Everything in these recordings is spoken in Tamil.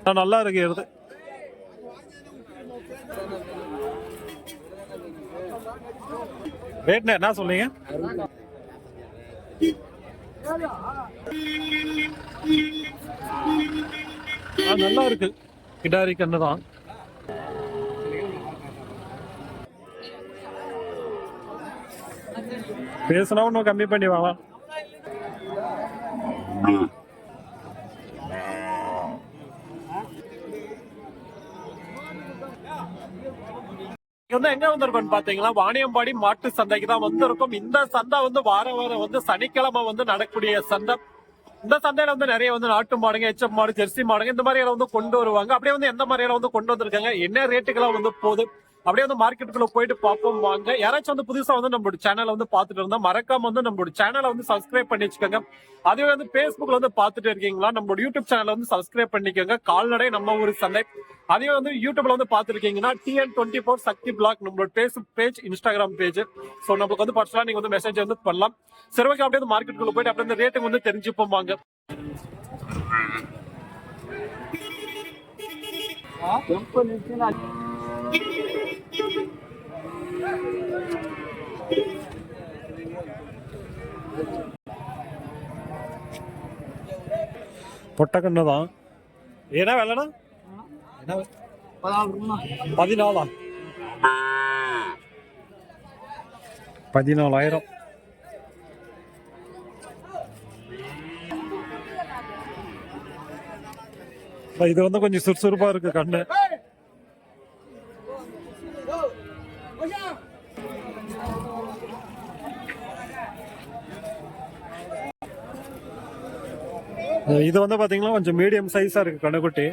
ஆ, நல்லா இருக்கிறது எருது ரேட்னா என்ன சொன்னீங்க ஆ, நல்லா இருக்கு. கிடாரி கண்ணு தான். பேசினா இன்னும் கம்மி பண்ணி வாங்கலாம். வந்து எங்க வந்திருக்கோம் பாத்தீங்களா வாணியம்பாடி மாட்டு சந்தைக்கு தான் வந்திருக்கோம். இந்த சந்தை வந்து வார வாரம் வந்து சனிக்கிழமை வந்து நடக்கக்கூடிய சந்தை. இந்த சந்தையில வந்து நிறைய வந்து நாட்டு மாடுங்க எச்சம் மாடு ஜெர்சி மாடுங்க இந்த மாதிரியெல்லாம் வந்து கொண்டு வருவாங்க. அப்படியே வந்து எந்த மாதிரியெல்லாம் வந்து கொண்டு வந்திருக்காங்க? என்ன ரேட்டுக்கெல்லாம் வந்து போகுது? அப்படியே வந்து மார்க்கெட்டுக்குள்ள போயிட்டு பார்ப்போம் வாங்க. யாராச்சும் வந்து புதுசா வந்து நம்மளோட சேனலை வந்து பார்த்துட்டு இருந்தா மறக்காம வந்து நம்மளோட சேனலை வந்து சப்ஸ்கிரைப் பண்ணி வச்சுக்கோங்க. அதே வந்து பேஸ்புக்ல வந்து பார்த்துட்டு இருக்கீங்களா? நம்மளோட யூடியூப் சேனலை வந்து சப்ஸ்கிரைப் பண்ணிக்கோங்க. கால்நடை நம்ம ஊர் சந்தை. அதே வந்து யூடியூப்ல வந்து பார்த்துருக்கீங்கன்னா TN twenty four Sakthi black நம்மளோட Facebook page Instagram page so நம்மளுக்கு வந்து பர்சனலா நீங்க வந்து மெசேஜ் வந்து பண்ணலாம். சரி ஓகே அப்படியே வந்து மார்க்கெட்டுக்குள்ள போயிட்டு அப்படியே அந்த ரேட்டுக்கு வந்து தெரிஞ்சுப்போம் வாங்க. பொட்டக்கண்ணு தான் ஏன்னா வேலைனா என்ன பதினாலா? பதினாலாயிரம். இது வந்து கொஞ்சம் சுறுசுறுப்பா இருக்கு கண்ணு. இது வந்து பார்த்தீங்கன்னா கொஞ்சம் மீடியம் சைஸா இருக்கு கண்ணுக்குட்டி.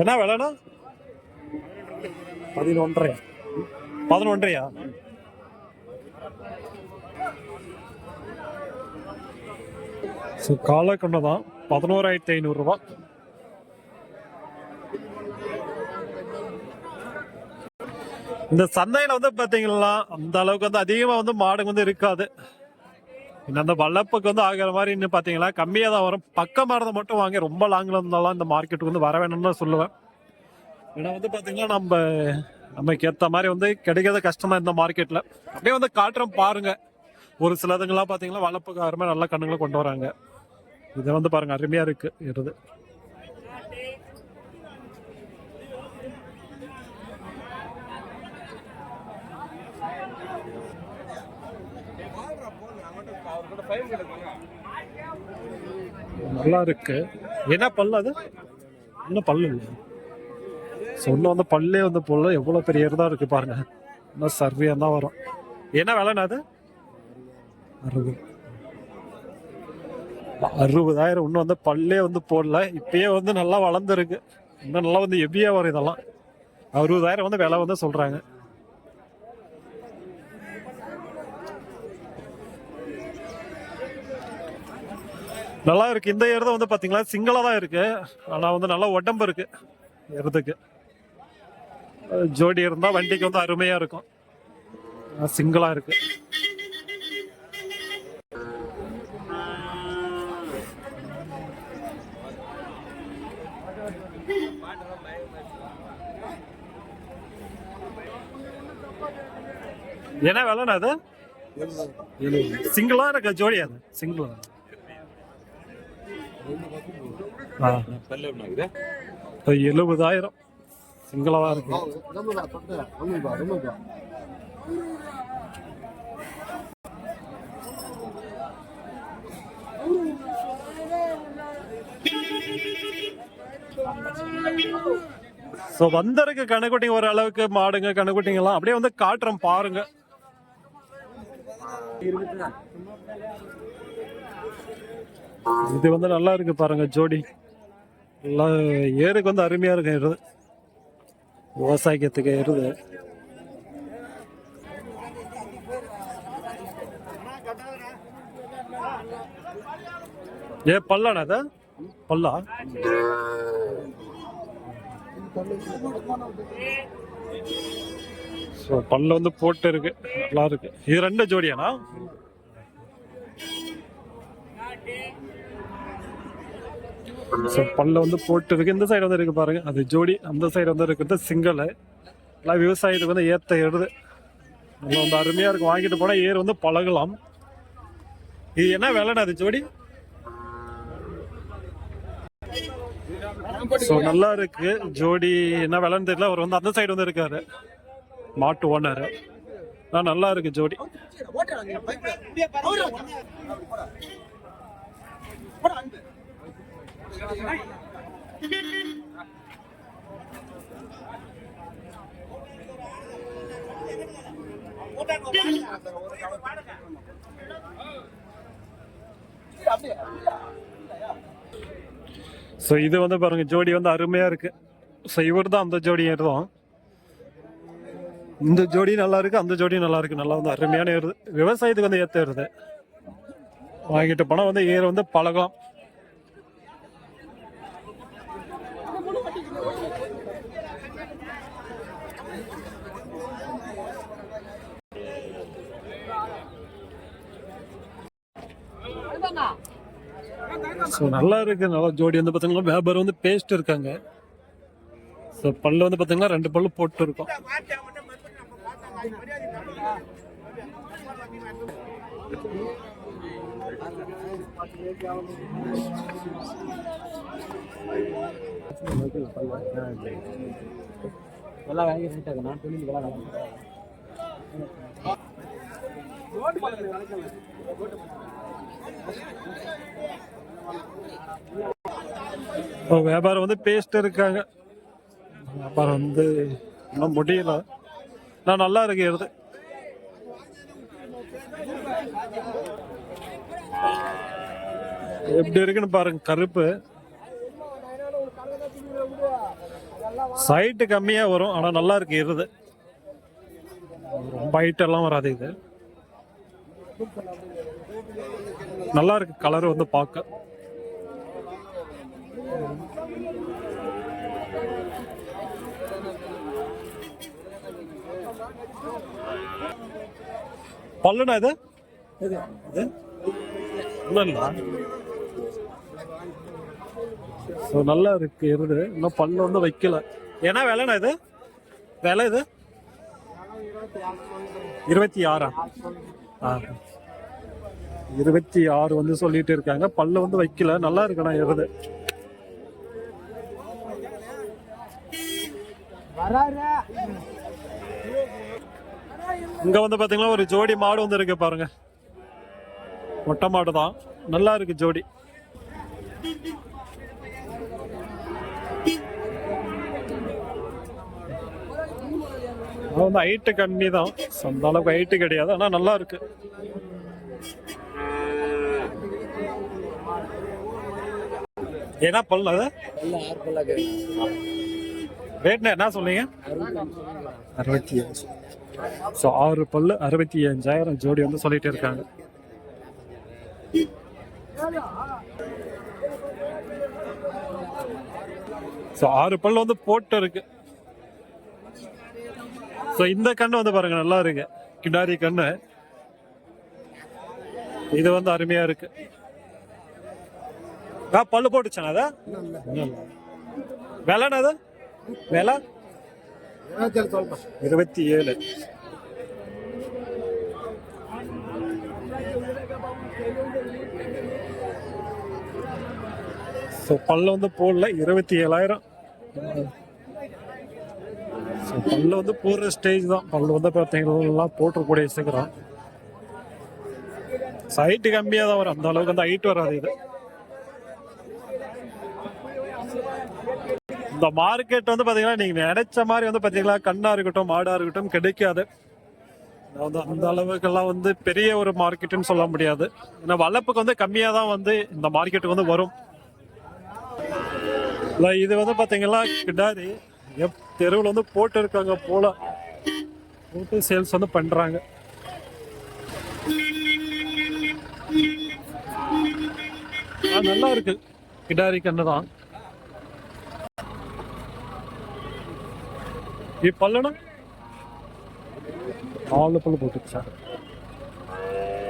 என்ன விலைனா பதினொன்றரை. பதினொன்றையா ஸோ காலக்கண்ணு தான். பதினோராயிரத்தி ஐநூறுரூவா இந்த சந்தையில வந்து பாத்தீங்கன்னா அந்த அளவுக்கு வந்து அதிகமா வந்து மாடுங்க வந்து இருக்காது. இன்னும் அந்த வளர்ப்புக்கு வந்து ஆகிற மாதிரி இன்னும் பாத்தீங்களா கம்மியா தான் வரும். பக்கம் இருந்தா மட்டும் வாங்கி ரொம்ப லாங்ல இருந்தாலும் இந்த மார்க்கெட்டுக்கு வந்து வர வேணும்னு தான் சொல்லுவேன். ஏன்னா வந்து பாத்தீங்கன்னா நம்ம நமக்கு ஏத்த மாதிரி வந்து கிடைக்கிறது கஷ்டமா இந்த மார்க்கெட்ல அப்படியே வந்து காட்டுறோம் பாருங்க. ஒரு சிலதுங்கெல்லாம் பாத்தீங்கன்னா வளர்ப்புக்கு மாதிரி நல்ல கண்ணுங்களை கொண்டு வராங்க. இதை வந்து பாருங்க அருமையா இருக்கு இருது நல்லா இருக்கு. என்ன பல்லு அது? இன்னும் பல்லு இல்லை. சொன்ன வந்து பல்லே வந்து போல எவ்வளோ பெரிய இருந்தா இருக்கு பாருங்க. இன்னும் சர்வியாக தான் வரும். என்ன விலைண்ணா அது? அறுபது. அறுபதாயிரம். இன்னும் வந்து பல்லே வந்து போடல. இப்பயே வந்து நல்லா வளர்ந்துருக்கு. இன்னும் நல்லா வந்து ஹெவியா வரும் இதெல்லாம். அறுபதாயிரம் வந்து விலை வந்து சொல்கிறாங்க நல்லா இருக்கு இந்த எருது வந்து பாத்தீங்களா? சிங்கிளா தான் இருக்கு. ஆனா வந்து நல்லா உடம்பு இருக்கு. எருதுக்கு ஜோடி இருந்தா வண்டிக்கு வந்து அருமையா இருக்கும். சிங்கிளா இருக்கு. என்ன விலைண்ணா அது? சிங்கிளா இருக்கு? ஜோடி அது? சிங்கிளா. எழுபதாயிரம். சிங்களவா இருக்கு. ஸோ வந்திருக்கு கணக்குட்டிங்க ஒரு அளவுக்கு மாடுங்க கணக்குட்டிங்கெல்லாம் அப்படியே வந்து காட்டுறோம் பாருங்க. இது வந்து நல்லா இருக்கு பாருங்க ஜோடி. நல்லா ஏருக்கு வந்து அருமையா இருக்கு இருது விவசாயத்துக்கு எருது ஏ பல்லாண்ணா அது பல்லா? ஸோ பல்ல வந்து போட்டு இருக்கு. நல்லா இருக்கு. இது ரெண்டு ஜோடியாண்ணா? ஸோ பல்ல வந்து போட்டு இருக்கு இந்த சைடு வந்து இருக்கு பாருங்க. அது ஜோடி அந்த சைடு வந்து இருக்கிறது சிங்கல். எல்லாம் விவசாயத்துக்கு வந்து ஏத்த ஏறுது. நம்ம வந்து அருமையா இருக்கும். வாங்கிட்டு போனா ஏர் வந்து பழகலாம். இது என்ன விலைண்ணா அது ஜோடி? ஸோ நல்லா இருக்கு. ஜோடி என்ன விலைன்னு தெரியல. அவர் வந்து அந்த சைடு வந்து இருக்காரு. மாட்டு ஓனர். நல்லா இருக்கு ஜோடி. ஸோ இது வந்து பாருங்க ஜோடி வந்து அருமையா இருக்கு. ஸோ இவர் தான் அந்த ஜோடி ஏறுதான் இந்த ஜோடி நல்லா இருக்கு அந்த ஜோடி நல்லா இருக்கு. நல்லா வந்து அருமையான ஏறுது. விவசாயத்துக்கு வந்து ஏற்ற ஏறுது. வாங்கிட்டு போனால் வந்து ஏர் வந்து பழகம். ஸோ நல்லா இருக்குது நல்லா ஜோடி வந்து பார்த்தீங்கன்னா வியாபாரம் வந்து பேஸ்ட் இருக்காங்க. ஸோ பல்லு வந்து பார்த்தீங்கன்னா ரெண்டு பல்லு போட்டு இருக்கும் எல்லாம் வாங்கி நான் தொழில் வேலை வியாபாரம் வந்து பேஸ்ட் இருக்காங்க. வியாபாரம் வந்து இன்னும் முடியல. நான் நல்லா இருக்கிறது எப்படி இருக்குன்னு பாருங்க கருப்பு. சைட்டு கம்மியாக வரும் ஆனால் நல்லா இருக்கு இருது ரொம்ப ஹைட்டெல்லாம் வராது இது. நல்லா இருக்கு கலர் வந்து பார்க்க. பல்லுனா இது இது ஸோ நல்லா இருக்கு எருது இன்னும் பல்லு வந்து வைக்கல ஏன்னா விலைண்ணா இது விலை இது இருபத்தி ஆறா ஆ இருபத்தி ஆறு வந்து சொல்லிட்டு இருக்காங்க பல்லு வந்து வைக்கல நல்லா இருக்குண்ணா எருது இங்க வந்து பாத்தீங்கன்னா ஒரு ஜோடி மாடு வந்து இருக்கு பாருங்க. மொட்டை மாடு தான். நல்லா இருக்கு ஜோடி. வந்து ஹைட்டு கம்மி தான். சொந்த அளவுக்கு ஹைட்டு கிடையாது. ஆனால் நல்லா இருக்கு. ஏன்னா பல்லு ரேட்னா என்ன சொன்னீங்க அறுபத்தி அஞ்சு ஸோ ஆறு பல்லு அறுபத்தி அஞ்சாயிரம் ஜோடி வந்து சொல்லிட்டு இருக்காங்க. ஸோ ஆறு பல்லு வந்து போட்டு இருக்கு. ஸோ இந்த கண்ணு வந்து பாருங்க நல்லா இருக்கு. கிடாரி கண்ணு. இது வந்து அருமையா இருக்கு. ஆ பல்லு போட்டுச்சானா அதை? விலைண்ணா அது? விலை? இருபத்தி ஏழு ஸோ பல்ல வந்து போடல இருபத்தி ஏழாயிரம் ஸோ பல்ல வந்து போடுற ஸ்டேஜ் தான். பல்லு வந்து பார்த்தீங்கன்னா போட்டுறக்கூடிய சீக்கிரம் ஹைட்டு கம்மியாக தான் வரும். அந்த அளவுக்கு வந்து ஹைட் வராது இது. இந்த மார்க்கெட் வந்து பாத்தீங்கன்னா நீங்க நினைச்ச மாதிரி வந்து பாத்தீங்களா கண்ணா இருக்கட்டும் மாடா இருக்கட்டும் கிடைக்காது. அதாவது அந்த அளவுக்கெல்லாம் வந்து பெரிய ஒரு மார்க்கெட்னு சொல்ல முடியாது. ஏன்னா வளர்ப்புக்கு வந்து கம்மியா தான் வந்து இந்த மார்க்கெட்டுக்கு வந்து வரும். இல்லை இது வந்து பாத்தீங்கன்னா கிடாரி எப் தெருவில் வந்து போட்டு இருக்காங்க போல. போட்டு சேல்ஸ் வந்து பண்றாங்க. நல்லா இருக்கு. கிடாரி கண்ணு தான். ఈ పళ్ళను நாலு பல்லு போட்டுருச்சா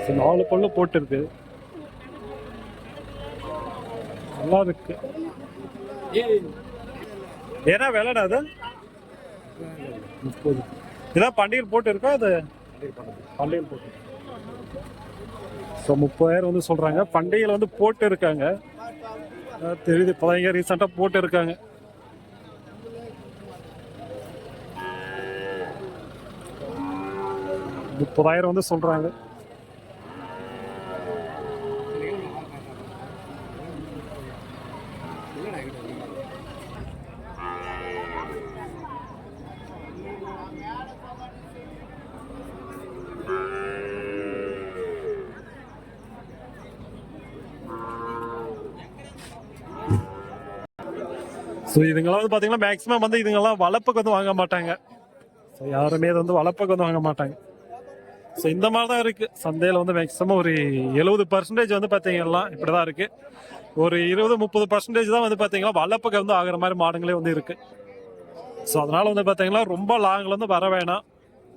சரி, நாலு பல்லு போட்டிருக்கு. நல்லா இருக்கு. ஏன்னா விலைடா அது? முப்பது. இதான் பண்டிகை போட்டு இருக்கா அது? பண்டிகை போட்டு ஸோ முப்பதாயிரம் வந்து சொல்கிறாங்க பண்டிகையில் வந்து போட்டு இருக்காங்க தெரியுது. இப்போதான் ரீசெண்டாக போட்டு இருக்காங்க முப்பதாயிரம் வந்து சொல்றாங்க. ஸோ இதுங்களாம் வந்து பார்த்தீங்கன்னா மேக்ஸிமம் வந்து இதுங்கெல்லாம் வளர்ப்புக்கு வந்து வாங்க மாட்டாங்க. ஸோ யாருமே இது வந்து வளர்ப்புக்கு வந்து வாங்க மாட்டாங்க. ஸோ இந்த மாதிரி தான் இருக்குது சந்தையில் வந்து மேக்ஸிமம் ஒரு எழுபது பர்சன்டேஜ் வந்து பார்த்தீங்கன்னா இப்படி தான் இருக்குது ஒரு இருபது முப்பது பர்சன்டேஜ் தான் வந்து பார்த்தீங்கன்னா வளர்ப்புக்கு வந்து ஆகிற மாதிரி மாடுங்களே வந்து இருக்குது ஸோ அதனால் வந்து பார்த்தீங்கன்னா ரொம்ப லாங்கில் வந்து வர வேணாம்.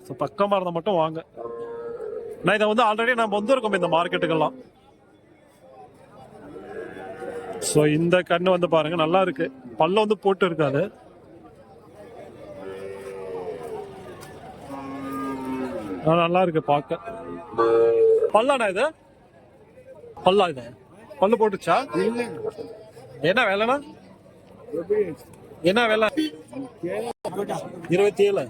ஸோ பக்கமாக இருந்தால் மட்டும் வாங்க. நான் இதை வந்து ஆல்ரெடி நம்ம வந்துருக்கோம் இந்த மார்க்கெட்டுக்கெல்லாம் ஸோ இந்த கண்ணு வந்து பாருங்கள் நல்லா இருக்குது பல்ல வந்து போட்டு இருக்காது. நல்லா இருக்கு பார்க்க பல்லாண்ணா இது? பல்லா இது. பல்லு போட்டுச்சா? என்ன வேலைண்ணா? என்ன வேலை? இருபத்தி ஏழு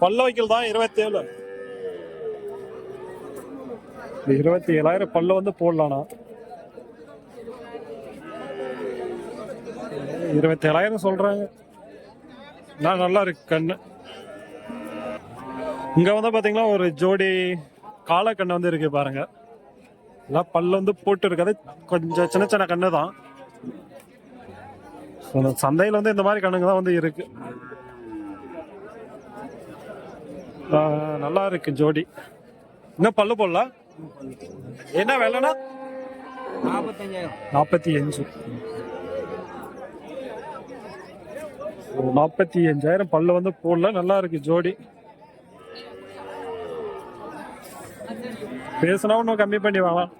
பல்ல வைக்கல் தான் இருபத்தி ஏழு இருபத்தி ஏழாயிரம் பல்ல வந்து போடலாம்ண்ணா இருபத்தி ஏழாயிரம் சொல்றாங்க. நான் நல்லா இருக்கு கண்ணு. இங்க வந்து பாத்தீங்கன்னா ஒரு ஜோடி காலக்கண்ணு வந்து இருக்கு பாருங்க. எல்லாம் பல்லு வந்து போட்டு இருக்காது. கொஞ்சம் சின்ன சின்ன கண்ணு தான் சந்தையில வந்து இந்த மாதிரி கண்ணுங்க தான் வந்து இருக்கு. நல்லா இருக்கு ஜோடி. இன்னும் பல்லு போடலாம் என்ன விலைனா நாற்பத்தஞ்சாயிரம் நாற்பத்தி அஞ்சு. நாற்பத்தி அஞ்சாயிரம் பல்லு வந்து போடல. நல்லா இருக்கு ஜோடி. பேசினா இன்னும் கம்மி பண்ணி வாங்கலாம்.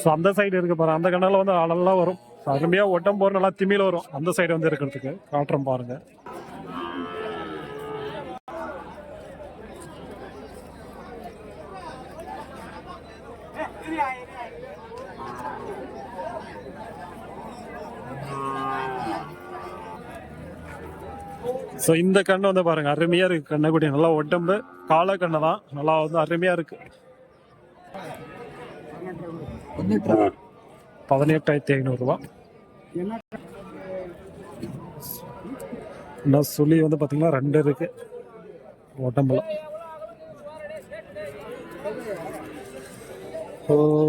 ஸோ அந்த சைடு இருக்கு பாரு. அந்த கண்ணால வந்து அழலாம் வரும். அருமையாக அருமையா ஒட்டம் போற நல்லா திமில வரும். அந்த சைடு வந்து இருக்கிறதுக்கு. காட்டுறோம் பாருங்க. ஸோ இந்த கண்ணு வந்து பாருங்க அருமையா இருக்கு கண்ணக்குடி நல்லா உடம்பு கால கண்ணு தான். நல்லா வந்து அருமையா இருக்கு. பதினெட்டாயிரத்தி ஐநூறுரூவா இன்னும் சுழி வந்து பார்த்தீங்கன்னா ரெண்டு இருக்கு. உடம்புல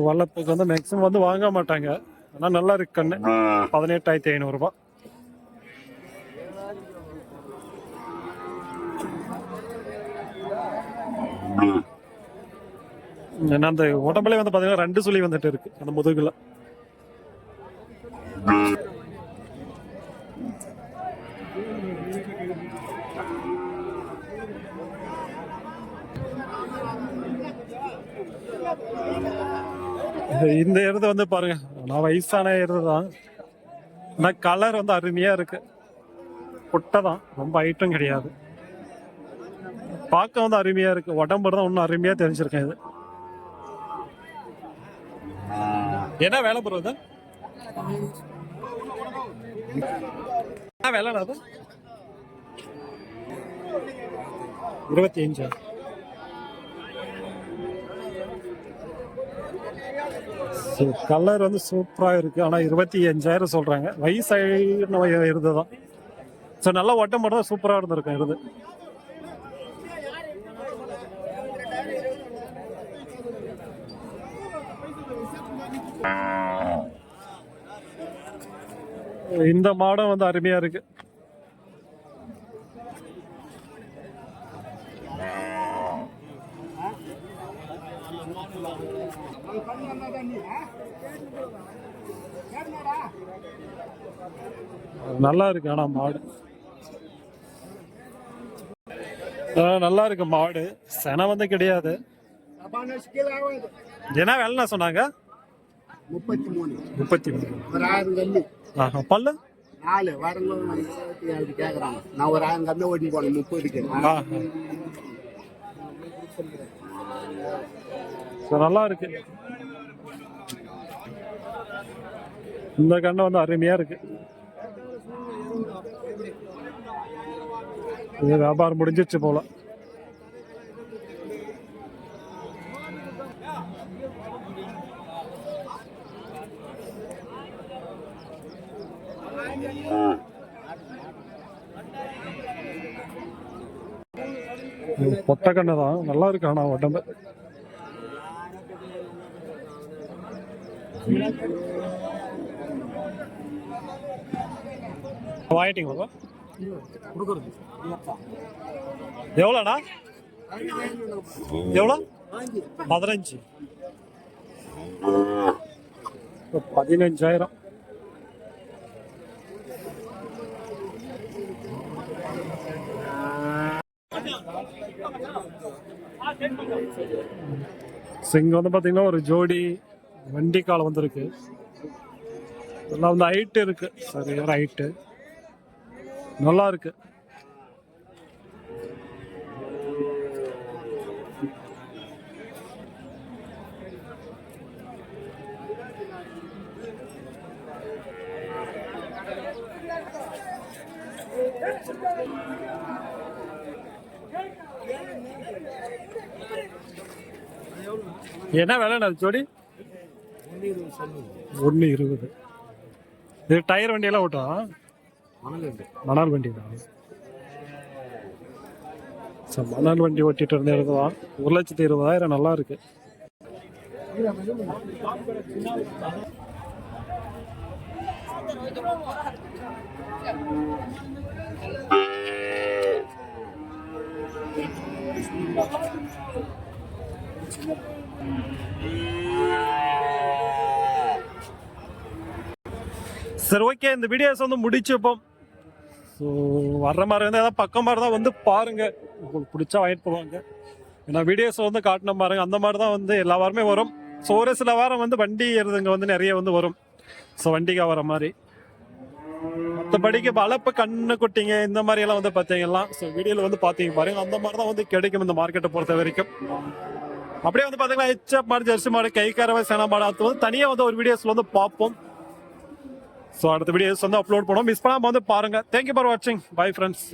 வளர்ப்புக்கு வந்து மேக்ஸிமம் வந்து வாங்க மாட்டாங்க. ஆனால் நல்லா இருக்கு கண்ணு. பதினெட்டாயிரத்தி ஐநூறுரூவா ஏன்னா அந்த உடம்புல வந்து பாத்தீங்கன்னா ரெண்டு சுழி வந்துட்டு இருக்கு அந்த முதுகுல. இந்த எருது வந்து பாருங்க நான் வயசான எருது தான் ஆனா கலர் வந்து அருமையா இருக்கு. புட்டை தான் ரொம்ப ஐட்டம் கிடையாது. பார்க்க வந்து அருமையா இருக்கு. உடம்பு தான் இன்னும் அருமையா தெரிஞ்சிருக்கேன் இது. என்ன வேலை ப்ரோ என்ன வேலை அது இருபத்தி அஞ்சு கலர் வந்து சூப்பராக இருக்கு. ஆனால் இருபத்தி அஞ்சாயிரம் சொல்றாங்க. வயசு இருந்துதான் ஸோ நல்லா ஒட்ட மட்டும் தான் சூப்பரா இருந்திருக்கும் இருது. இந்த மாடம் வந்து அருமையா இருக்கு. நல்லா இருக்கு ஆனா மாடு. நல்லா இருக்கு மாடு. செனை வந்து கிடையாது. என்ன வேலைண்ணா சொன்னாங்க? முப்பத்தி மூணு. முப்பத்தி மூணு. பல்லு? நாலு வரவங்க இருபத்தி கேட்குறாங்க நான் ஒரு ஆயிரம் கம்மி ஓட்டி போனேன் முப்பதுக்கு நல்லா இருக்கு. இந்த கண்ணு வந்து அருமையா இருக்கு. இது வியாபாரம் முடிஞ்சிருச்சு போல. பொத்த கண்ணு தான். நல்லா இருக்கு ஆனா உடம்பு. வாங்கிட்டீங்களா எவ்வளோண்ணா? எவ்வளோ? பதினஞ்சு. பதினஞ்சாயிரம். சிங்கம் வந்து பார்த்தீங்கன்னா ஒரு ஜோடி வண்டி காலம் வந்திருக்கு. நல்லா வந்து ஹைட்டு இருக்கு. சரியான ஹைட்டு நல்லா இருக்கு. என்ன விலைண்ணா அது ஜோடி? ஒன்று இருபது. இது டயர் வண்டியெல்லாம் ஓட்டும் மணல் வண்டி. தான் சார் மணல் வண்டி ஓட்டிகிட்டு இருந்த தான் ஒரு லட்சத்தி இருபதாயிரம் நல்லா இருக்கு. சரி ஓகே இந்த வீடியோஸ் வந்து முடிச்சுப்போம் ஸோ வர்ற மாதிரி இருந்தால் ஏதாவது பக்கம் மாதிரி தான் வந்து பாருங்கள் உங்களுக்கு பிடிச்சா வாங்கிட்டு போவாங்க. ஏன்னா வீடியோஸ் வந்து காட்டின பாருங்க அந்த மாதிரி தான் வந்து எல்லா வாரமே. வரும் ஸோ ஒரு சில வாரம் வந்து வண்டி ஏறுதுங்க வந்து நிறைய வந்து வரும். ஸோ வண்டிக்காக வர மாதிரி. மற்றபடிக்கு வளர்ப்பு கண்ணு குட்டிங்க இந்த மாதிரி எல்லாம் வந்து பார்த்தீங்கன்னா ஸோ வீடியோவில் வந்து பார்த்தீங்க பாருங்க. அந்த மாதிரி தான் வந்து கிடைக்கும் இந்த மார்க்கெட்டை பொறுத்த வரைக்கும். அப்படியே வந்து பார்த்தீங்கன்னா ஹெச்எப் மாடு ஜெர்சி மாடு கை கறவை சேனா மாடு அது வந்து தனியாக வந்து ஒரு வீடியோஸ்ல வந்து பார்ப்போம். ஸோ அடுத்த வீடியோஸ் வந்து அப்லோட் பண்ணுவோம். மிஸ் பண்ணாமல் வந்து பாருங்க. தேங்க்யூ ஃபார் வாட்சிங் பை ஃப்ரெண்ட்ஸ்